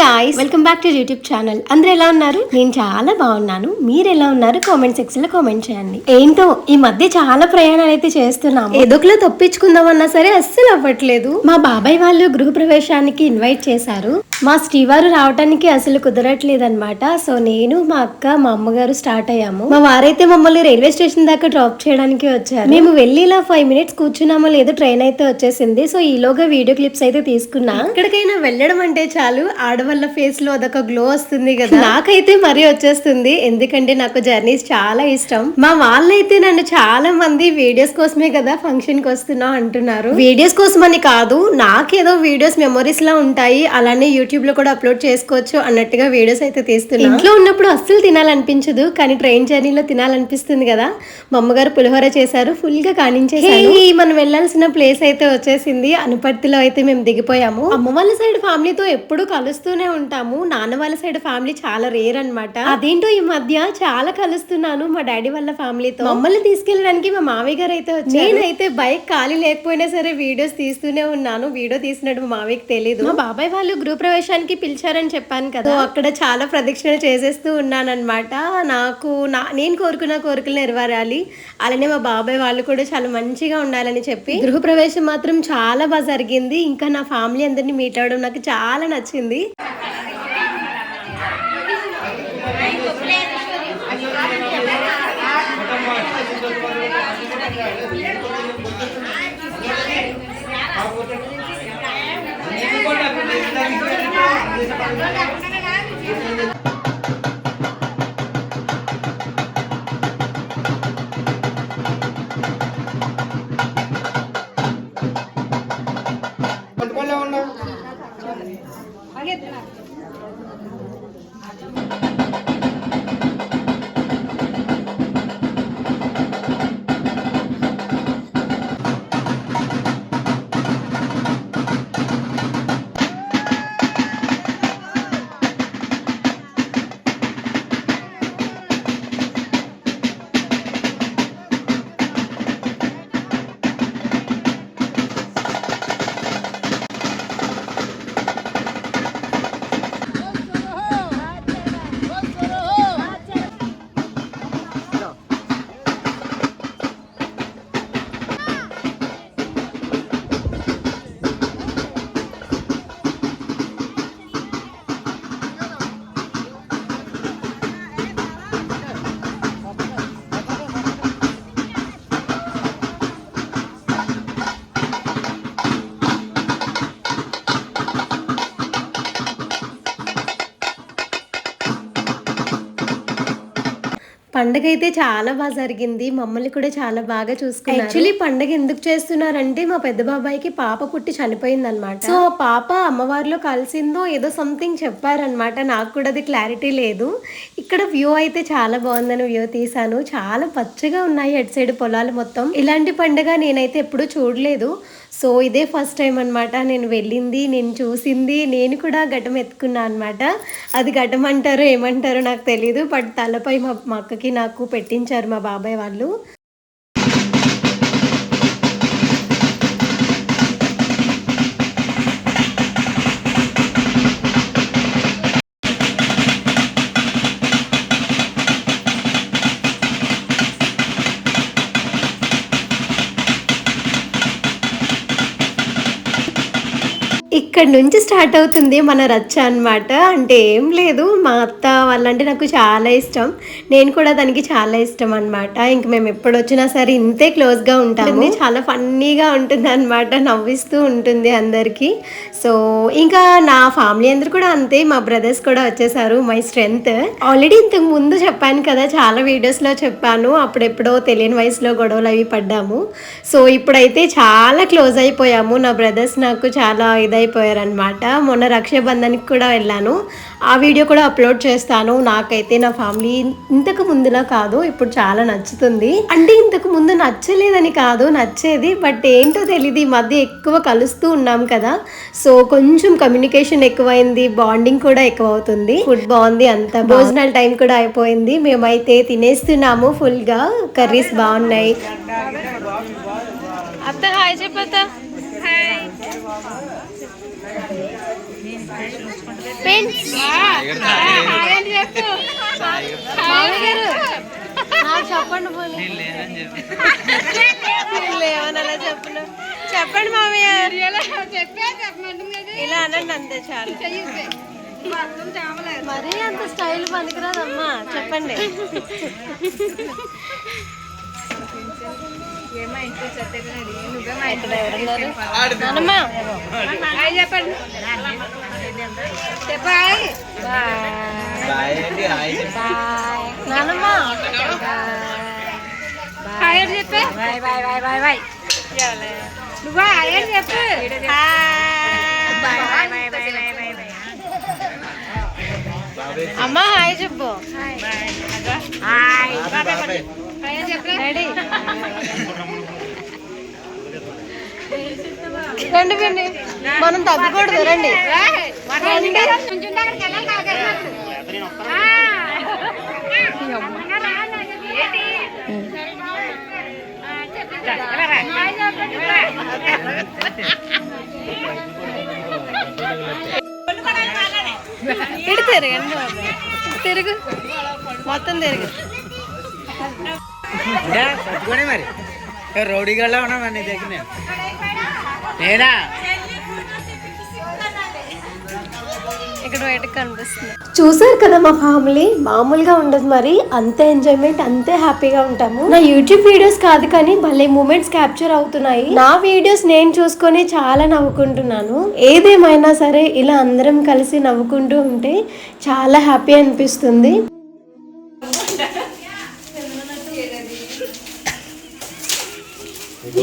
Guys welcome back to YouTube channel అందరూ ఎలా ఉన్నారు? నేను చాలా బాగున్నాను. మీరు ఎలా ఉన్నారు? కామెంట్ సెక్షన్లో కామెంట్ చేయండి. ఏంటో ఈ మధ్య చాలా ప్రయాణాలు అయితే చేస్తున్నాము. ఏదోకలో తప్పించుకుందామన్నా సరే అస్సలు అవ్వట్లేదు. మా బాబాయ్ వాళ్ళు గృహ ప్రవేశానికి ఇన్వైట్ చేశారు. మా శ్రీవారు రావడానికి అసలు కుదరట్లేదు అనమాట సో నేను మా అక్క మా అమ్మగారు స్టార్ట్ అయ్యాము. మా వారైతే మమ్మల్ని రైల్వే స్టేషన్ దాకా డ్రాప్ చేయడానికి వచ్చారు. మేము వెళ్ళి ఇలా ఫైవ్ మినిట్స్ కూర్చున్నామో లేదో ట్రైన్ అయితే వచ్చేసింది. సో ఈలోగా వీడియో క్లిప్స్ అయితే తీసుకున్నా. ఎక్కడికైనా వెళ్ళడం అంటే చాలు. ఆడవాళ్ళ ఫేస్లో అదొక గ్లో వస్తుంది కదా. నాకైతే మరీ వచ్చేస్తుంది. ఎందుకంటే నాకు జర్నీస్ చాలా ఇష్టం. మా వాళ్ళైతే నన్ను చాలా మంది వీడియోస్ కోసమే కదా ఫంక్షన్కి వస్తున్నావు అంటున్నారు. వీడియోస్ కోసమని కాదు నాకేదో వీడియోస్ మెమరీస్ లా ఉంటాయి. అలానే యూట్యూబ్లో కూడా అప్లోడ్ చేసుకోవచ్చు అన్నట్టుగా వీడియోస్ అయితే తీస్తున్నా. ఇంట్లో ఉన్నప్పుడు అస్సలు తినాలనిపించదు కానీ ట్రైన్ జర్నీలో తినాలనిపిస్తుంది కదా. మా అమ్మగారు పులిహోర చేశారు ఫుల్గా కానించేసారు హే, మనం వెళ్ళాల్సిన ప్లేస్ అయితే వచ్చేసింది. అనుపర్తిలో అయితే మేము దిగిపోయాము. అమ్మ వాళ్ళ సైడ్ ఫ్యామిలీతో ఎప్పుడు కలుస్తూనే ఉంటాము. నాన్న వాళ్ళ సైడ్ ఫ్యామిలీ చాలా రేర్ అన్నమాట. అదేంటో ఈ మధ్య చాలా కలుస్తున్నాను మా డాడీ వాళ్ళ ఫ్యామిలీతో. మమ్మల్ని తీసుకెళ్ళడానికి మా మామయ్య గారు అయితే వచ్చారు. నేనైతే బైక్ ఖాళీ లేకపోయినా సరే వీడియోస్ తీస్తూనే ఉన్నాను. వీడియో తీసినట్టు మా మామయ్యకి తెలియదు మా బాబాయ్ వాళ్ళు గృహ ప్రవేశానికి పిలిచారని చెప్పాను కదా. అక్కడ చాలా ప్రదక్షిణ చేసేస్తూ ఉన్నాను నాకు నా నేను కోరుకున్న కోరికలు నెరవేరాలి. అలానే మా బాబాయ్ వాళ్ళు కూడా చాలా మంచిగా ఉండాలని చెప్పి గృహ ప్రవేశం మాత్రం చాలా బాగా జరిగింది. ఇంకా నా ఫ్యామిలీ అందరినీ మీట్ అవ్వడం నాకు చాలా నచ్చింది. పండగ అయితే చాలా బాగా జరిగింది. మమ్మల్ని కూడా చాలా బాగా చూసుకున్నారు. యాక్చువల్లీ పండగ ఎందుకు చేస్తున్నారంటే మా పెద్ద బాబాయికి పాప పుట్టి చనిపోయింది అనమాట సో ఆ పాప అమ్మవారిలో కలిసిందో ఏదో సంథింగ్ చెప్పారనమాట నాకు కూడా అది క్లారిటీ లేదు. ఇక్కడ వ్యూ అయితే చాలా బాగుందని వ్యూ తీసాను చాలా పచ్చగా ఉన్నాయి అటు సైడ్ పొలాలు మొత్తం. ఇలాంటి పండగ నేనైతే ఎప్పుడూ చూడలేదు. సో ఇదే ఫస్ట్ టైం అనమాట నేను వెళ్ళింది నేను చూసింది నేను కూడా ఘటం ఎత్తుకున్నా అనమాట అది ఘటం అంటారో ఏమంటారో నాకు తెలియదు బట్ తలపై మా మా అక్కకి నాకు పెట్టించారు మా బాబాయ్ వాళ్ళు. ఇక్కడ నుంచి స్టార్ట్ అవుతుంది మన రచ్చ అన్నమాట. అంటే ఏం లేదు మా అత్త వాళ్ళంటే నాకు చాలా ఇష్టం. నేను కూడా దానికి చాలా ఇష్టం అన్నమాట. ఇంక మేము ఎప్పుడు వచ్చినా సరే ఇంతే క్లోజ్గా ఉంటాము. చాలా ఫన్నీగా ఉంటుంది అనమాట నవ్విస్తూ ఉంటుంది అందరికీ. సో ఇంకా నా ఫ్యామిలీ అందరు కూడా అంతే మా బ్రదర్స్ కూడా వచ్చేసారు మై స్ట్రెంగ్త్. ఆల్రెడీ ఇంతకు ముందు చెప్పాను కదా చాలా వీడియోస్లో చెప్పాను అప్పుడెప్పుడో తెలియని వయసులో గొడవలు అవి పడ్డాము. సో ఇప్పుడైతే చాలా క్లోజ్ అయిపోయాము నా బ్రదర్స్ నాకు చాలా ఇదైపోయారనమాట మొన్న రక్షాబంధన్కి కూడా వెళ్ళాను. ఆ వీడియో కూడా అప్లోడ్ చేస్తాను. నాకైతే నా ఫ్యామిలీ ఇంతకు ముందులా కాదు ఇప్పుడు చాలా నచ్చుతుంది. అంటే ఇంతకు ముందు నచ్చలేదని కాదు నచ్చేది బట్ ఏంటో తెలియదు ఈ మధ్య ఎక్కువ కలుస్తూ ఉన్నాం కదా. సో కొంచెం కమ్యూనికేషన్ ఎక్కువైంది బాండింగ్ కూడా ఎక్కువ అవుతుంది ఫుడ్ బాగుంది అంత భోజనాల టైం కూడా అయిపోయింది. మేమైతే తినేస్తున్నాము ఫుల్గా కర్రీస్ బాగున్నాయి. అత్త హాయ్ చెప్పత్త. నాకు చెప్పండి పోనీ లేవని అలా చెప్పను? చెప్పండి మామయ్య ఇలా అనండి అంతే చాలు. మరీ అంత స్టైల్ పనికిరాదమ్మా. చెప్పండి. చెప్పే bye. Bye bye. Bye bye నువ్వు? అని చెప్పు. అమ్మ హాయ్ చెప్పు. రెడీ రండి. మనం తగ్గకూడదు రండి. రండి. എടുത്തേരുക എന്റെ തിരുക്ക് മൊത്തം തിരുക്ക് റോഡികളാണോ ఇక్కడ బయటకు కనిపిస్తుంది. చూసారు కదా మా ఫ్యామిలీ? మామూలుగా ఉండదు మరి. అంతే ఎంజాయ్మెంట్ అంతే హ్యాపీగా ఉంటాము. నా యూట్యూబ్ వీడియోస్ కాదు కానీ భలే మూమెంట్స్ క్యాప్చర్ అవుతున్నాయి. నా వీడియోస్ నేను చూసుకొని చాలా నవ్వుకుంటున్నాను. ఏదేమైనా సరే ఇలా అందరం కలిసి నవ్వుకుంటూ ఉంటే చాలా హ్యాపీ అనిపిస్తుంది. ఇది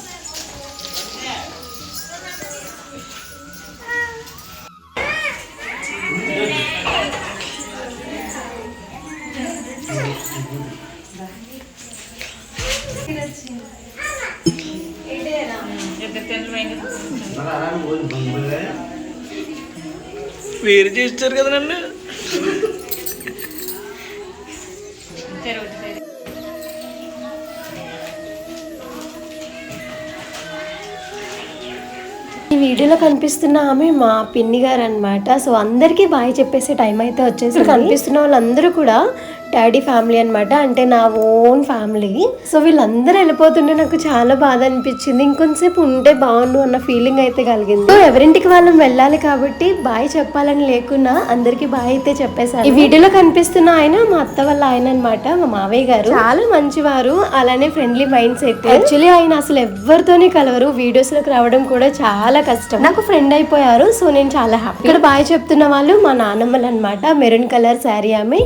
మీరు చేస్తారు కదా నన్ను. ఈ వీడియోలో కనిపిస్తున్న ఆమె మా పిన్ని గారు అనమాట సో అందరికీ బాయ్ చెప్పేసే టైం అయితే వచ్చేసి కనిపిస్తున్న వాళ్ళందరూ కూడా డాడీ ఫ్యామిలీ అనమాట అంటే నా ఓన్ ఫ్యామిలీ. సో వీళ్ళందరూ వెళ్ళిపోతుంటే నాకు చాలా బాధ అనిపించింది. ఇంకొంతసేపు ఉంటే బాగుండు అన్న ఫీలింగ్ అయితే కలిగింది. సో ఎవరింటికి వాళ్ళం వెళ్ళాలి కాబట్టి బాయ్ చెప్పాలని లేకున్నా అందరికి బాయ్ అయితే చెప్పేశారు ఈ వీడియోలో కనిపిస్తున్న ఆయన మా అత్త వాళ్ళ ఆయన అనమాట మా మావయ్య గారు. చాలా మంచివారు. అలానే ఫ్రెండ్లీ మైండ్ సెట్ యాక్చువల్లీ ఆయన అసలు ఎవరితోనే కలవరు. వీడియోస్లోకి రావడం కూడా చాలా కష్టం. నాకు ఫ్రెండ్ అయిపోయారు. సో నేను చాలా హ్యాపీ ఇక్కడ బాయ్ చెప్తున్న వాళ్ళు మా నానమ్మలు అనమాట మెరూన్ కలర్ శారీ ఆమె.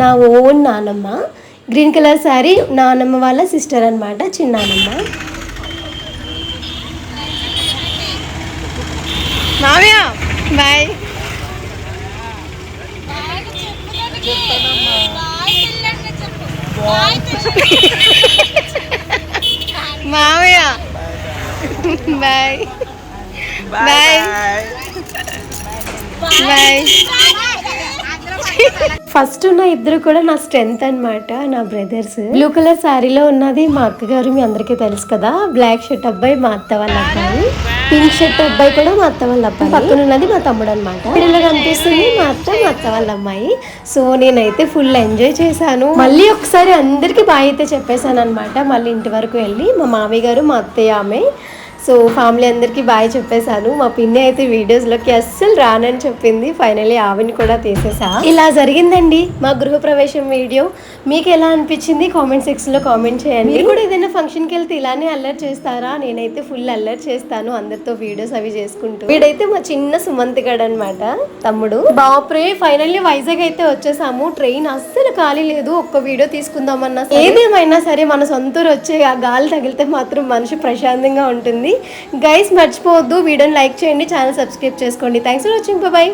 నా ఓన్ నానమ్మ. గ్రీన్ కలర్ శారీ నానమ్మ వాళ్ళ సిస్టర్ అనమాట చిన్నానమ్మ. మామయ్య బాయ్. మామయ్య బాయ్. బాయ్. బాయ్. ఫస్ట్ ఉన్న ఇద్దరు కూడా నా స్ట్రెంత్ అనమాట నా బ్రదర్స్. బ్లూ కలర్ శారీలో ఉన్నది మా అక్కగారు మీ అందరికీ తెలుసు కదా. బ్లాక్ షర్ట్ అబ్బాయి మా అత్త వాళ్ళ అబ్బాయి. పింక్ షర్ట్ అబ్బాయి కూడా మా అత్త వాళ్ళ అబ్బాయి. పక్కన ఉన్నది మా తమ్ముడు అనమాట వీడియోలో కనిపిస్తుంది మా అత్త మా అత్త వాళ్ళ అమ్మాయి. సో నేనైతే ఫుల్ ఎంజాయ్ చేశాను. మళ్ళీ ఒకసారి అందరికీ బాగా అయితే చెప్పేశాను అనమాట మళ్ళీ ఇంటి వరకు వెళ్ళి మా మామయ్య గారు మా అత్తయ్య ఆమె. సో ఫ్యామిలీ అందరికీ బాయ్ చెప్పేశాను. మా పిన్ని అయితే వీడియోస్లోకి అస్సలు రానని చెప్పింది. ఫైనల్లీ ఆవిని కూడా తీసేసా. ఇలా జరిగిందండి మా గృహ ప్రవేశం వీడియో మీకు ఎలా అనిపించింది? కామెంట్ సెక్షన్లో కామెంట్ చేయండి. మీరు కూడా ఏదైనా ఫంక్షన్కి వెళ్తే ఇలానే అల్లరి చేస్తారా? నేనైతే ఫుల్ అల్లరి చేస్తాను అందరితో వీడియోస్ అవి చేసుకుంటూ. వీడైతే మా చిన్న సుమంత్ గడ్ అనమాట తమ్ముడు. బాప్రే ఫైనల్లీ వైజాగ్ అయితే వచ్చేసాము. ట్రైన్ అస్సలు ఖాళీ లేదు. ఒక్క వీడియో తీసుకుందామన్నా. ఏదేమైనా సరే మన సొంతూరు వచ్చే ఆ గాలి తగిలితే మాత్రం మనిషి ప్రశాంతంగా ఉంటుంది. గైస్ మర్చిపోవద్దు. వీడియోని లైక్ చేయండి. ఛానల్ సబ్స్క్రైబ్ చేసుకోండి. Thanks for watching bye